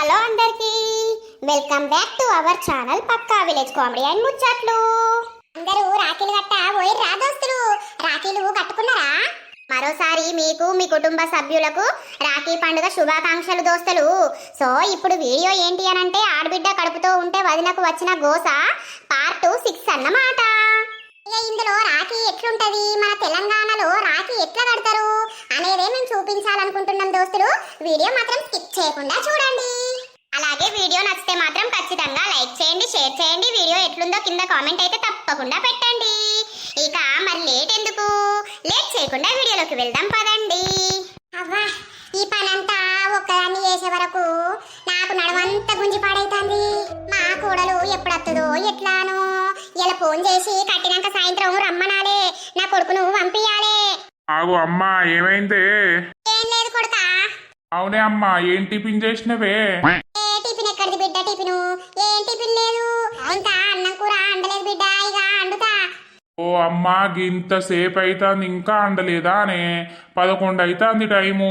Hello అందరికి. Welcome back to our channel Pakka village comedy and ముచ్చట్లు. అందరూ రాఖీలు కట్ట? పోయి రా దోస్తులు. రాఖీలు కట్టుకున్నారా? మరోసారి మీకు మీ కుటుంబ సభ్యులకు రాఖీ పండుగ శుభాకాంక్షలు దోస్తులు. సో ఇప్పుడు వీడియో ఏంటి అని అంటే ఆడబిడ్డ కడుపుతో ఉంటే వదినకు వచ్చిన గోస పార్ట్ సిక్స్ అన్నమాట. ఇందులో రాఖీ ఎట్లుంటది? మన తెలంగాణలో రాఖీ ఎట్లా కడతారు? అనేదే మేము చూపించాలనుకుంటున్నాం దోస్తులు. వీడియో మాత్రం స్కిప్ చేయకుండా చూడండి. అలాగే వీడియో నచ్చితే మాత్రం ఖచ్చితంగా లైక్ చేయండి షేర్ చేయండి. వీడియో ఎట్లుందో కింద కామెంట్ అయితే తప్పకుండా పెట్టండి. ఇక మరి లేట్ ఎందుకు? లేట్ చేయకుండా వీడియోలోకి వెళ్దాం పదండి. అవ్వా ఈ పనంతా ఒక్కదాన్ని చేసే వరకు నాకు నడవంతా గుంజి పాడైతుంది. మా కూడలు ఎప్పుడొస్తుందో ఎట్లానో ఇలా ఫోన్ చేసి కట్టినాక సాయంత్రం రమ్మనాలే నా కొడుకును పంపియాలే ఆగు అమ్మా ఏమైందే? ఏం లేదు కొడుకా. అవునే అమ్మా ఏం టిఫిన్ చేసినవే? ఓ అమ్మా గింత సేపు అవుతుంది ఇంకా అందలేదా అనే. పదకొండు అవుతుంది టైము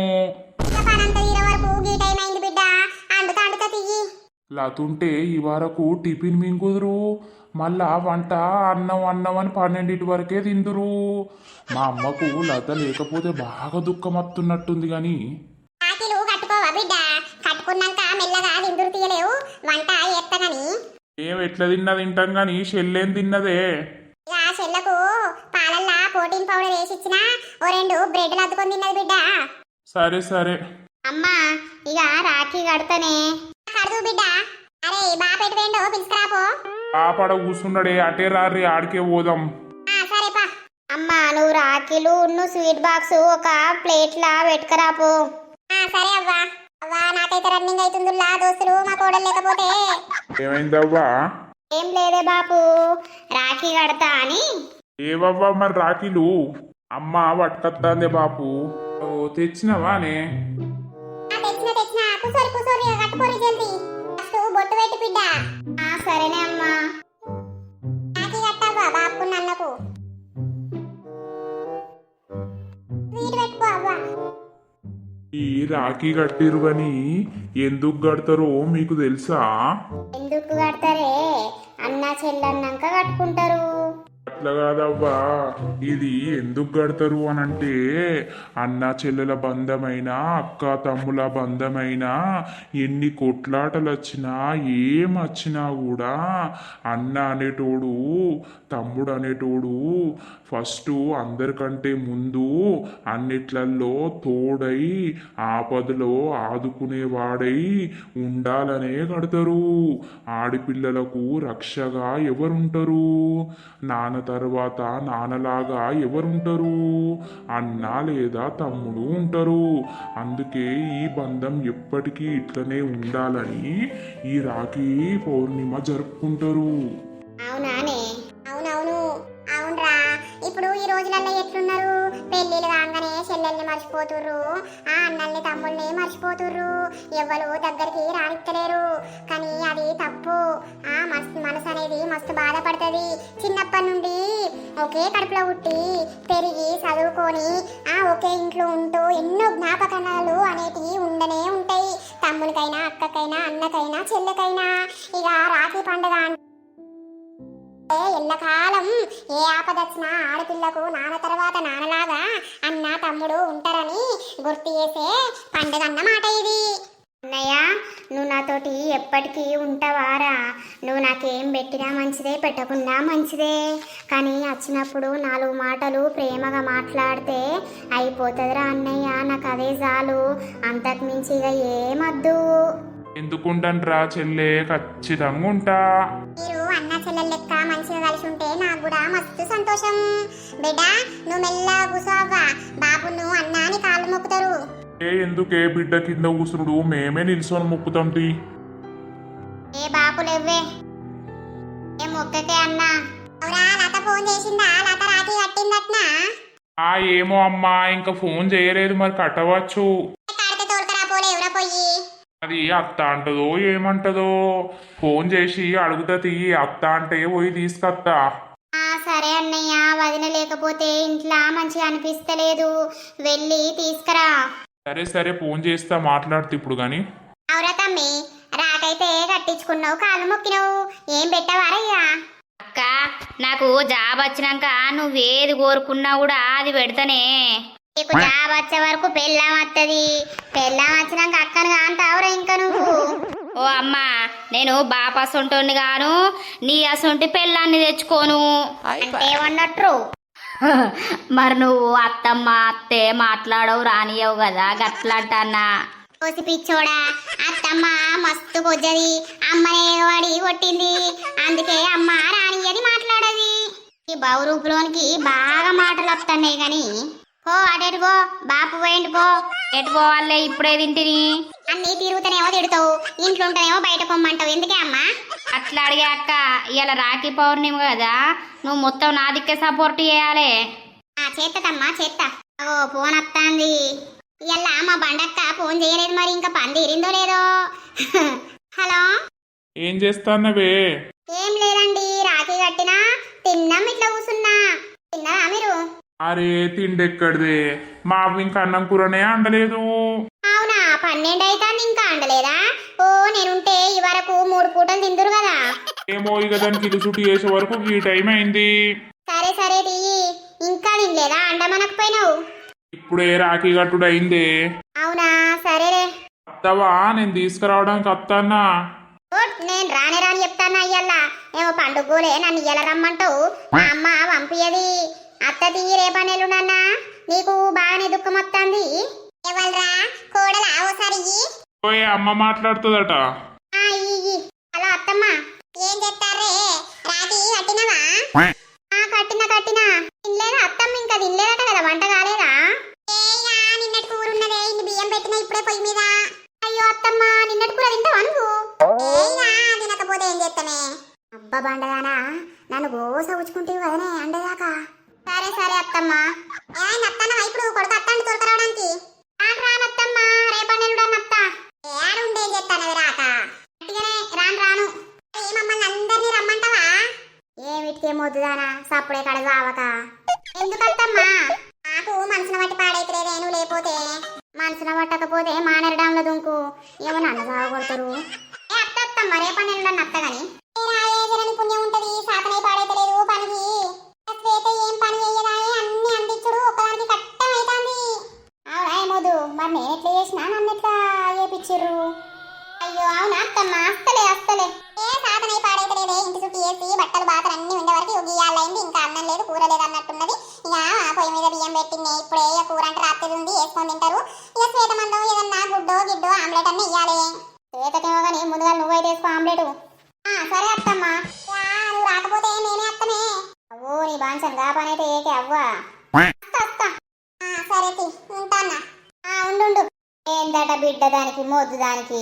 లతుంటే ఈ వరకు టిఫిన్ మింగుదురు. మళ్ళా వంట అన్నం అన్నం అని పన్నెండింటి వరకే తిందురు. మా అమ్మకు లత లేకపోతే బాగా దుఃఖం వస్తున్నట్టుంది కానీ ఏం ఎట్లా తిన్నా తింటాం కానీ షెల్లేం తిన్నదే. వేసి ఇచ్చిన ఓ రెండు బ్రెడ్లు అద్దుకొని తిన్నది బిడ్డ. సరే సరే. అమ్మా ఇక రాఖీ కడతనే. కడదు బిడ్డ. అరే బాపెట్టు వేండో పిలుచుకురాపో ఆపడ కూర్చున్నాడే అటే రారి ఆడికే పోదాం. ఆ, సరే పా. అమ్మా నువ్వు రాఖీలు నువ్వు స్వీట్ బాక్స్ ఒక ప్లేట్లా పెట్టుకురాపో. ఆ, సరే అవ్వా. అవ్వా నాకైతే రన్నింగ్ అవుతుందిలా దోస్తులు మా కోడలు లేకపోతే. ఏమైందవ్వా? ఏం లేదే బాపు రాఖీ కడతా అని. ఏవవ్వా మరి రాఖీలు? అమ్మ పట్టుకొత్తాందే బాపు. ఓ తెచ్చినవానే సరేనే అమ్మా. బాపు నన్నకు. ఈ రాఖీ కట్టిరు గాని ఎందుకు కడతారో మీకు తెలుసా? ఎందుకు కడతారే? అన్న చెల్లన్నాక కట్టుకుంటారు. అట్లా కాదవ్వా. ఇది ఎందుకు కడతారు అని అంటే అన్న చెల్లెల బంధమైన అక్క తమ్ముల బంధమైన ఎన్ని కొట్లాటలు వచ్చినా ఏం వచ్చినా కూడా అన్న అనేటోడు తమ్ముడు అనేటోడు ఫస్ట్ అందరికంటే ముందు అన్నిట్లల్లో తోడై ఆపదలో ఆదుకునేవాడై ఉండాలనే కడతారు. ఆడపిల్లలకు రక్షగా ఎవరుంటారు? నాన్న తర్వాత నాన్నలాగా ఎవరుంటారు? అన్న లేదా తమ్ముడు ఉంటారు. అందుకే ఈ బంధం ఎప్పటికీ ఇట్లనే ఉండాలని ఈ రాఖీ పౌర్ణిమ జరుపుకుంటారు. అవునానే చెల్లెల్ని మర్చిపోతుర్రు. ఆ అన్నల్ని తమ్ముల్ని మర్చిపోతుర్రు. ఎవరు దగ్గరికి రానిత్తలేరు. కానీ అది తప్పు. ఆ మస్తు మనసు అనేది మస్తు బాధపడుతుంది. చిన్నప్పటి నుండి ఒకే కడుపులో పుట్టి పెరిగి చదువుకొని ఆ ఒకే ఇంట్లో ఉంటూ ఎన్నో జ్ఞాపకణాలు అనేటివి ఉండనే ఉంటాయి. తమ్మునికైనా అక్కకైనా అన్నకైనా చెల్లెకైనా. ఇక రాఖీ పండుగ అంటే ఏ ఎల్లకాలం ఏ ఆపదొచ్చినా ఆడపిల్లకు నాన్న తర్వాత నాన్నలాగా అన్న తమ్ముడు ఉంటారని గుర్తు చేసే పండుగ అన్నమాట ఇది. అన్నయ్య నువ్వు నాతోటి ఎప్పటికీ ఉంటావారా? నువ్వు నాకేం పెట్టినా మంచిదే పెట్టకున్నా మంచిదే. కానీ వచ్చినప్పుడు నాలుగు మాటలు ప్రేమగా మాట్లాడితే అయిపోతుందిరా అన్నయ్య నాకు అదే చాలు అంతకుమించి ఇక ఏమద్దు. ఎందుకుంటంట్రా చెల్లె? ఖచ్చితంగా ఉంటా. మీరు అన్న చెల్లెలు లెక్క మంచిగా కలిసి ఉంటే నాకు కూడా మస్తు సంతోషం. బిడ్డ నువ్వు మెల్లగా కూసోవ్వా బాబును అన్నాని కాళ్ళు మొక్కుతారు. ఏ ఎందుకే బిడ్డ కింద కూసురుడు మేమే నిల్సొని మొక్కుతాం తీ ఏ బాపులేవ్వే ఏ మొక్కకే అన్నా? లత ఫోన్ చేసిందా? లత రాఖీ కట్టిందట్నా? ఆ ఏమో అమ్మా ఇంకా ఫోన్ చేయలేదు మరి కట్టవచ్చు. కడితే తోలుకరా పోలే ఎవరా పోయి. అది అత్త అంటదో ఏమంటదో? ఫోన్ చేసి అడుగుతా తీయి అత్త అంటే పోయి తీసుకొత్తా. ఆ సరే అన్నయ్య వదిన లేకపోతే ఇంట్లో మంచిగా అనిపిస్తలేదు. వెళ్ళి తీసుకురా. సరే సరే ఫోన్ చేస్తా మాట్లాడుతూ ఇప్పుడు కానీ అవురా తమ్మి అయితే కట్టించుకున్నావు కాళ్ళు మొక్కినావు. ఏం పెట్టవారయ్యా అక్క నాకు జాబ్ వచ్చినాక నువ్వేది కోరుకున్నా కూడా అది పెడతానే. నీకు జాబ్ వచ్చే వరకు పెళ్ళాం వత్తది. పెళ్ళాం వచ్చినాక అక్కను కాంతావురా ఇంకా నువ్వు. ఓ అమ్మా నేను బాపా సొంటోని గాను నీ అసొంటి పెళ్ళాన్ని తెచ్చుకోను. అంటే ఉన్నట్టు మరి నువ్వు అత్తమ్మ అత్తే మాట్లాడవు రానియవు కదా గట్లంటన్నా. కోసి పిచ్చోడా అత్తమ్మ మస్తు కొజ్జది అమ్మనే వాడి కొట్టింది అందుకే అమ్మ రానియని మాట్లాడది. ఈ బౌరూపులోనికి బాగా మాటలు వస్తున్నాయి గాని పో అటెటు పో బాపు పోయిండు పో. ఎటు పోవాలే ఇప్పుడే తింటిని. అన్ని తిరుగుతానేమో తిడతావు ఇంట్లో ఉంటేనేమో బయట పొమ్మంటావు ఎందుకే అమ్మా? అట్లా అడిగే అక్క ఇవాళ రాఖీ పౌర్ణమి కదా నువ్వు మొత్తం నా దిక్కే సపోర్ట్ చేయాలి. ఆ చేత్తమ్మా చేత్త. ఓ ఫోన్ వస్తాంది ఇయ్యల్లా మా బండక్క ఫోన్ చేయలేదు మరి ఇంకా పని తీరిందో లేదో? హలో? ఏం చేస్తానవే ఏం లేదండి రాఖీ కట్టినా తిన్నాం ఇట్లా కూసున్నా. తిన్నారా మీరు? అరే తిండెక్కడిదే? మా అవ్వ ఇంకా అన్నం కూరనే అండలేదు. అవునా పన్నెండు అవుతాంది ఇంకా అండలేదా? ఓ నేనుంటే ఈ వరకు మూడు పూటలు తిందురు కదా. ఏమో ఇక దానికి చుట్టూ చేసే వరకు ఈ టైం అయింది. సరే సరే తీయి ఇంకా తినలేదా? అండమనకపోయినావు. ఇప్పుడే రాఖీ కట్టుడు అయిందే. అవునా సరేలే. అత్తవా నేను తీసుకురావడానికి అత్తన్నా. నేను రానే రాని చెప్తాను అయ్యల్లా ఏమో పండుగలే నన్ను ఇయ్యాల రమ్మంటావు. మా అమ్మ పంపియది అత్త తీయి రేపనేలు నాన్న నీకు బాగానే దుఃఖం వస్తుంది ఎవల్రా కోడలా ఓసారి ఇయ్యి. ఓయ్ అమ్మ మాట్లాడుతుందట. హలో అత్తమ్మ. ఏం చెప్తారే రాతి కట్టినవా ఆ కట్టిన కట్టిన తినలేదా అత్తమ్మ ఇంకా తినలేదట కదా వంట కాలేదా నిన్నటి కూర ఉన్నదే ఇన్ని బియ్యం పెట్టిన ఇప్పుడే పొయ్యి మీద అయ్యో అత్తమ్మ నిన్నటి కూర తింటావా నువ్వు తినకపోతే ఏం చేస్తానే అబ్బా బండగానా నన్ను గోస ఉచ్చుకుంటేవి కదనే అండేదాకా సరే సరే అత్తమ్మ ఏమైంది అత్తన్న ఇప్పుడు కొడుకు అత్తండి తోలుకురావడానికి రాను రానత్తమ్మ రేపన్నెల్లుడు అత్త ఏడుండే చెప్తానవి రాక గట్టిగానే రాను రాను ఏ మమ్మల్ని అందరినీ రమ్మంటావా ఏమిటికే మొద్దుదానా సప్పుడే కడ కావక ఎందుకంటమ్మా? నాకు మనసున బట్టి పాడైతే నేను లేకపోతే మనసున పట్టకపోతే మానేరడంలో దుంకు. ఏమో నన్ను సాగొడతారు ఏ అత్త అత్తమ్మ అత్త గాని పుణ్యం ఉంటది పాడైతలేదు పనికి. శ్వేత ఏం పని చెయ్యదాని అన్ని అందించుడు ఒకదానికి అవునా ఏమోదు మరి నేను ఎట్లా చేసినా నన్ను ఎట్లా చేపించిర్రు అయ్యో అవునా అత్తమ్మ? అస్తలే అస్తలే. సాధన పాడైతలేదే ఇంటి చుట్టూ వేసి బట్టలు బాతలు అన్ని ఉండే వరకు ఉగియాలైంది ఇంకా అన్నం లేదు కూర లేదు అన్నట్టున్నది. ఇక పొయ్యి మీద బియ్యం పెట్టింది. ఇప్పుడే కూర అంటే రాత్రి ఉంది వేసుకొని తింటారు. ఇక శ్వేత మందో ఏదన్నా గుడ్డో గిడ్డో ఆమ్లెట్ అన్ని ఇయ్యాలి. శ్వేతకేమో కానీ ముందుగా నువ్వైతే వేసుకో ఆమ్లెట్. సరే అత్తమ్మ. నువ్వు రాకపోతే నేనే అత్తనే అవ్వో నీ బాంచం గా పని అయితే ఏకే అవ్వా. సరే ఆ, ఉండు. ఏందట బిడ్డ దానికి మొద్దు దానికి?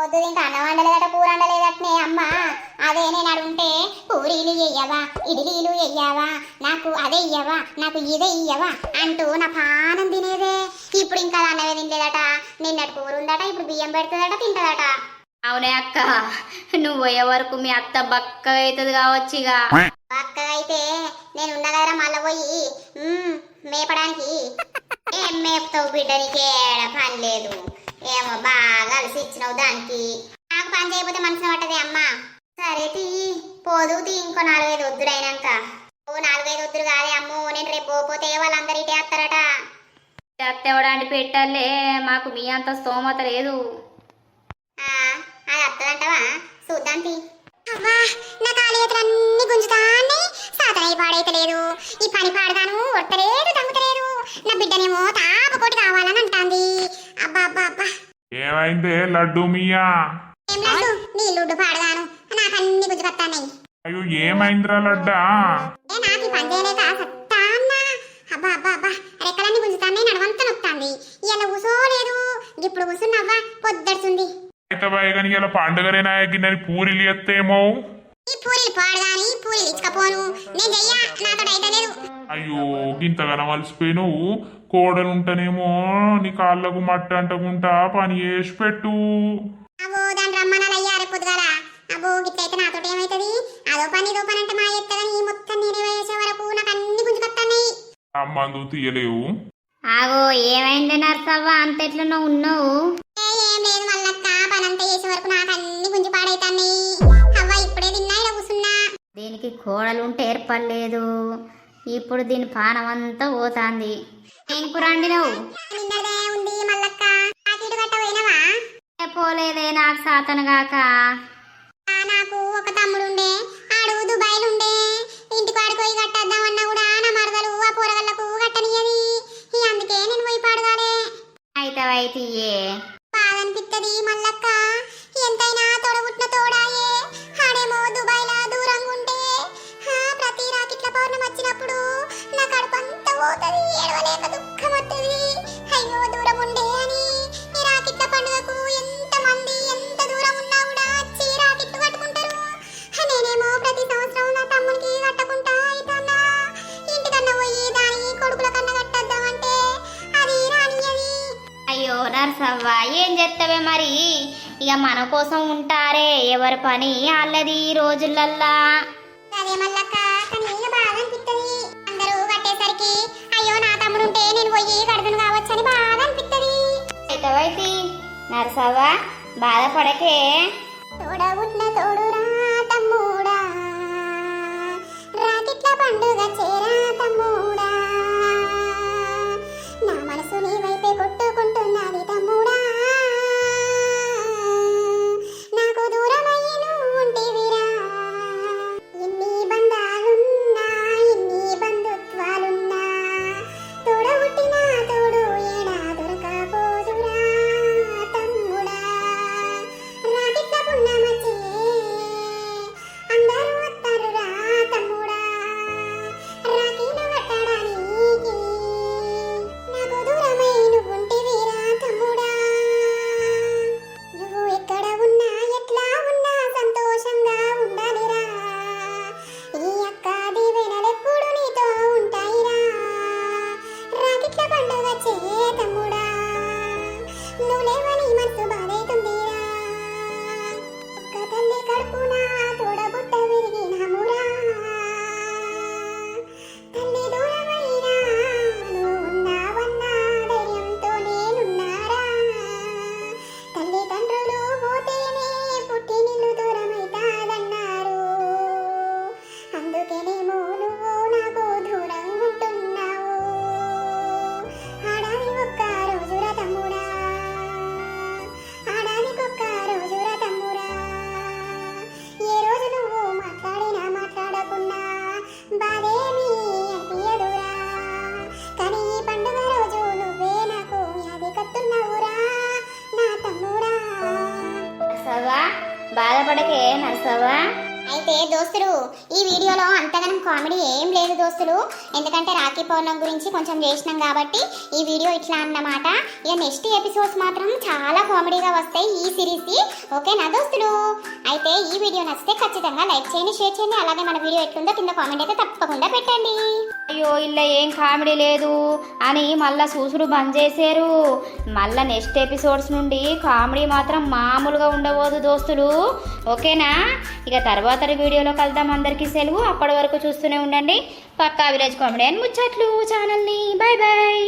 మొద్దు ఇంకా అన్నం వండలేదట కూర వండలేదటనే అమ్మ. అదే నేను అడుంటే పూరీలు చెయ్యవా ఇడ్లీలు చెయ్యవా నాకు అదే ఇయ్యవా నాకు ఇదే ఇయ్యవా అంటూ నా పానం తినేదే. ఇప్పుడు ఇంకా అన్నమే తినలేదట నిన్నటి కూర ఉందట ఇప్పుడు బియ్యం పెడుతుందట తింటదట. అవునే అక్క నువ్వు పోయే వరకు మీ అత్త బక్క అవుతుంది కావచ్చు ఇక. పక్కగా అయితే నేను ఉన్న దగ్గర మళ్ళీ పోయి మేపడానికి. ఏం మేపుతావు బిడ్డ నీకు ఏడ పని లేదు. ఏమో బాగా అలసి ఇచ్చినావు దానికి. నాకు పని చేయకపోతే మనసున పట్టదే అమ్మా. సరే తీ పోదు తీ ఇంకో నాలుగైదు వద్దురు అయినాక. ఓ నాలుగైదు వద్దురు కాదే అమ్మో నేను రేపు పోతే వాళ్ళందరూ ఇటే వస్తారట. తెవడానికి పెట్టాలే మాకు మీ అంత స్తోమత లేదు. ఆ, అది వస్తుందంటవా చూద్దాం తీ. అవ్వా నా కాలి చేతులన్నీ గుంజుతానే సాతనై పాడైతలేదు ఈ పని పాడతాను ఒట్టలేదు తగ్గుతలేదు నా బిడ్డనేమో తాపకోటి కావాలని అంటాంది. అబ్బా అబ్బా అబ్బా. ఏమైందే లడ్డు మియా? ఏం లేదు నీళ్ళుడ్డు పాడగాను. నాకు అన్ని గుంజుకొస్తాయి అయ్యో ఏమైందిరా లడ్డా? ఏ నాకు ఈ పని చేయలేక సత్తా అన్నా. అబ్బా అబ్బా అబ్బా. రెక్కలన్నీ గుంజుతానే నడవంతా నొత్తాంది ఇలా కూసోలేదు ఇప్పుడు కూసున్నవ్వా పొద్దడుతుంది అయితే బయగని ఇలా పండుగనేనా గిన్నెని పూరీలు ఎత్తేమో. ఈ పాడగాని పూరీలు ఇచ్చకపోను నేను చెయ్యా నాతో అయితే లేదు అయ్యో గింతగానం అలసిపోయినావు. కోడలు ఉంటేనేమో నీ కాళ్ళకు మట్టి అంటకుంటా పని చేసి పెట్టు. అబ్బో దాని రమ్మనాలు అయ్యా రేపు పొద్దుగాల. అబ్బో గిట్లయితే నాతో ఏమైతుంది? అదో పని ఇదో పని అంటే మా ఎత్తదని మొత్తం నేనే వేసే వరకు నాకు అన్ని గుంజుకొస్తాయి అమ్మందు తీయలేవు. ఆగో ఏమైంది నర్సవ్వ? అంత ఎట్లనో ఉన్నావు? ఏం లేదు మళ్ళక్క పని అంతా చేసే వరకు నాకు కోడలుంటే ఏర్పడలేదు. ఇప్పుడు దీని పానం అంతా పోతాంది. ఏం కూర వండినవు? పోలేదే నాకు సాతను గాక ఇక మన కోసం ఉంటారే. ఎవరి పని వాళ్ళది ఈ రోజులల్లా. అదే మల్లక్క బాధ అందరూ కట్టేసరికి అయ్యో నా తమ్ముడు ఉంటే నేను పోయి కడతను బాధ నర్సవ్వ బాధపడకే. తోడురా తమ్ముడా. రాకిట్ల పండుగ చేరా తమ్ముడా. దోస్తులు. ఈ వీడియోలో అంతగానం కామెడీ ఏం లేదు దోస్తులు. ఎందుకంటే రాఖీ పౌర్ణం గురించి కొంచెం చేసినాం కాబట్టి ఈ వీడియో ఇట్లా అన్నమాట. ఇక నెక్స్ట్ ఎపిసోడ్స్ మాత్రం చాలా కామెడీగా వస్తాయి ఈ సిరీస్కి. ఓకేనా దోస్తులు? అయితే ఈ వీడియో నచ్చితే ఖచ్చితంగా లైక్ చేయండి షేర్ చేయండి అలాగే మన వీడియో ఎట్లుందో కింద కామెంట్ అయితే తప్పకుండా పెట్టండి. అయ్యో ఇలా ఏం కామెడీ లేదు అని మళ్ళా చూసుడు బంద్ చేశారు. మళ్ళా నెక్స్ట్ ఎపిసోడ్స్ నుండి కామెడీ మాత్రం మామూలుగా ఉండబోదు దోస్తులు. ఓకేనా? ఇక తర్వాత వీడియోలో కలుద్దాం అందరికీ సెలవు. అప్పటి వరకు చూస్తూనే ఉండండి. పక్కా విలేజ్ కామెడీ అని ముచ్చట్లు ఛానల్ని. Bye bye